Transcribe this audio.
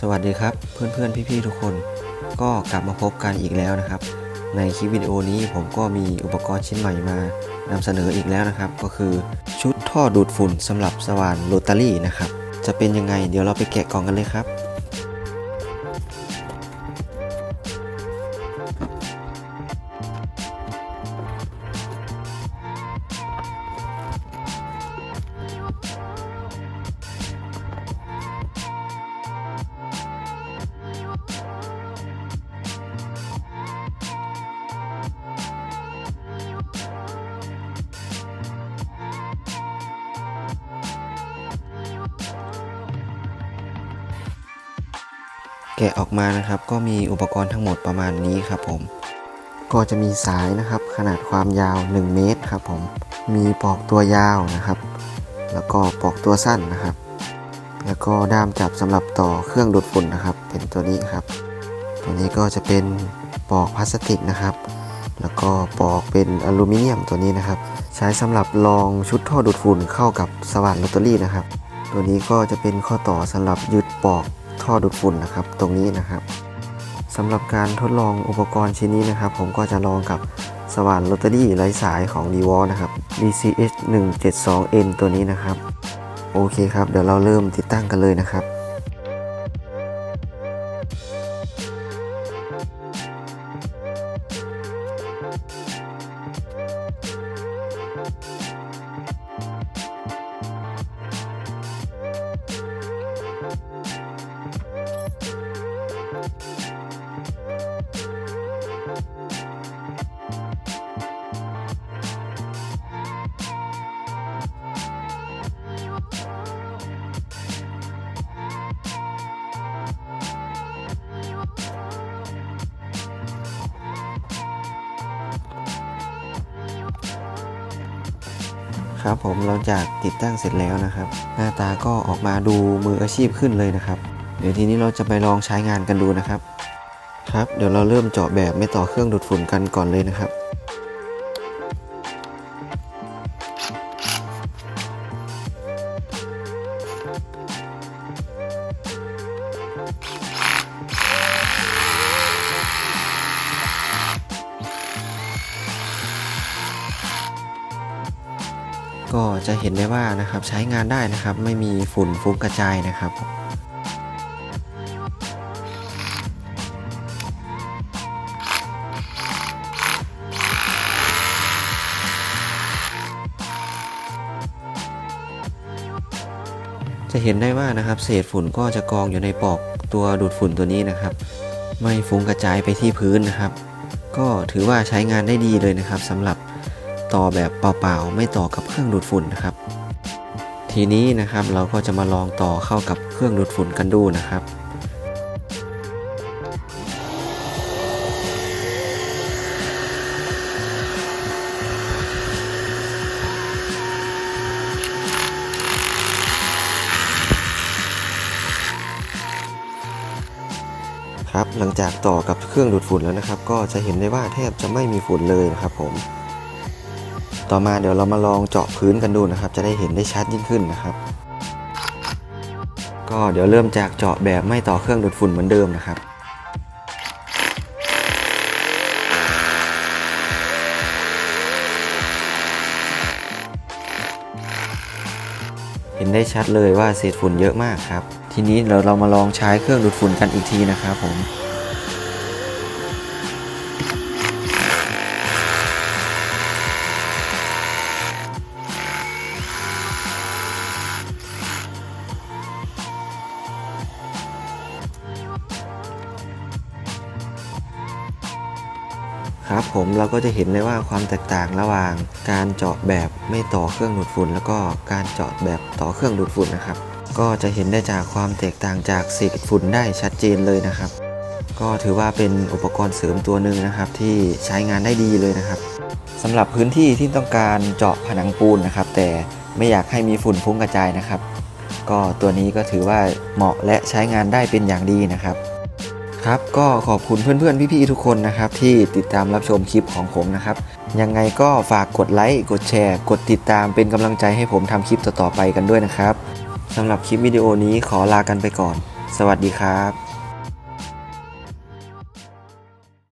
สวัสดีครับเพื่อนๆพี่ๆทุกคน ก็กลับมาพบกันอีกแล้วนะครับ ในคลิปวิดีโอนี้ผมก็มีอุปกรณ์ชิ้นใหม่มานำเสนออีกแล้วนะครับ ก็คือชุดท่อดูดฝุ่นสำหรับสว่านโรตารี่นะครับ จะเป็นยังไงเดี๋ยวเราไปแกะกล่องกันเลยครับ แกะออกมานะครับ ก็มีอุปกรณ์ทั้งหมดประมาณนี้ครับผม ก็จะมีสายนะครับ ขนาดความยาว 1 เมตรครับผม มีปลอกตัวยาวนะครับ แล้วก็ปลอกตัวสั้นนะครับ แล้วก็ด้ามจับสำหรับต่อเครื่องดูดฝุ่นนะครับ เป็นตัวนี้ครับ ตัวนี้ก็จะเป็นปลอกพลาสติกนะครับ แล้วก็ปลอกเป็นอลูมิเนียมตัวนี้นะครับ ใช้สำหรับรองชุดท่อดูดฝุ่นเข้ากับสว่านโรตารี่นะครับ ตัวนี้ก็จะเป็นข้อต่อสำหรับยึดปลอก ท่อดูดฝุ่นนะครับ ตรงนี้นะครับสำหรับการทดลองอุปกรณ์ชิ้นนี้นะครับ ผมก็จะลองกับสว่านโรตารี่ไร้สายของ d w a l นะครับ DCH 172N ตัวนี้นะครับ โอเคครับ เดี๋ยวเราเริ่มติดตั้งกันเลยนะครับ ครับผมหลังจากติดตั้งเสร็จแล้วนะครับ หน้าตาก็ออกมาดูมืออาชีพขึ้นเลยนะครับ เดี๋ยวทีนี้เราจะไปลองใช้งานกันดูนะครับ ครับ เดี๋ยวเราเริ่มเจาะแบบไม่ต่อเครื่องดูดฝุ่นกันก่อนเลยนะครับ ก็จะเห็นได้ว่านะครับใช้งานได้นะครับ ไม่มีฝุ่นฟุ้งกระจายนะครับจะเห็นได้ว่านะครับเศษฝุ่นก็จะกองอยู่ในปลอกตัวดูดฝุ่นตัวนี้นะครับ ไม่ฟุ้งกระจายไปที่พื้นนะครับ ก็ถือว่าใช้งานได้ดีเลยนะครับสำหรับ ต่อแบบเปล่าๆ ไม่ต่อกับเครื่องดูดฝุ่นนะครับ ทีนี้นะครับเราก็จะมาลองต่อเข้ากับเครื่องดูดฝุ่นกันดูนะครับครับหลังจากต่อกับเครื่องดูดฝุ่นแล้วนะครับ ก็จะเห็นได้ว่าแทบจะไม่มีฝุ่นเลยนะครับผม ต่อมาเดี๋ยวเรามาลองเจาะพื้นกันดูนะครับ จะได้เห็นได้ชัดยิ่งขึ้นนะครับ ก็เดี๋ยวเริ่มจากเจาะแบบไม่ต่อเครื่องดูดฝุ่นเหมือนเดิมนะครับเห็นได้ชัดเลยว่าเศษฝุ่นเยอะมากครับ ทีนี้เราเรามาลองใช้เครื่องดูดฝุ่นกันอีกทีนะครับผม ครับผมเราก็จะเห็นเลยว่าความแตกต่างระหว่างการเจาะแบบไม่ต่อเครื่องดูดฝุ่น แล้วก็การเจาะแบบต่อเครื่องดูดฝุ่นนะครับ ก็จะเห็นได้จากความแตกต่างจากเศษฝุ่นได้ชัดเจนเลยนะครับ ก็ถือว่าเป็นอุปกรณ์เสริมตัวหนึ่งนะครับ ที่ใช้งานได้ดีเลยนะครับสำหรับพื้นที่ที่ต้องการเจาะผนังปูนนะครับ แต่ไม่อยากให้มีฝุ่นฟุ้งกระจายนะครับ ก็ตัวนี้ก็ถือว่าเหมาะและใช้งานได้เป็นอย่างดีนะครับ ครับก็ขอบคุณเพื่อนๆ พี่ๆ ทุกคนนะครับ ที่ติดตามรับชมคลิปของผมนะครับ ยังไงก็ฝากกดไลค์กดแชร์ กดติดตามเป็นกำลังใจให้ผมทำคลิปต่อๆไปกันด้วยนะครับสำหรับคลิปวิดีโอนี้ขอลากันไปก่อนสสวัสดีครับ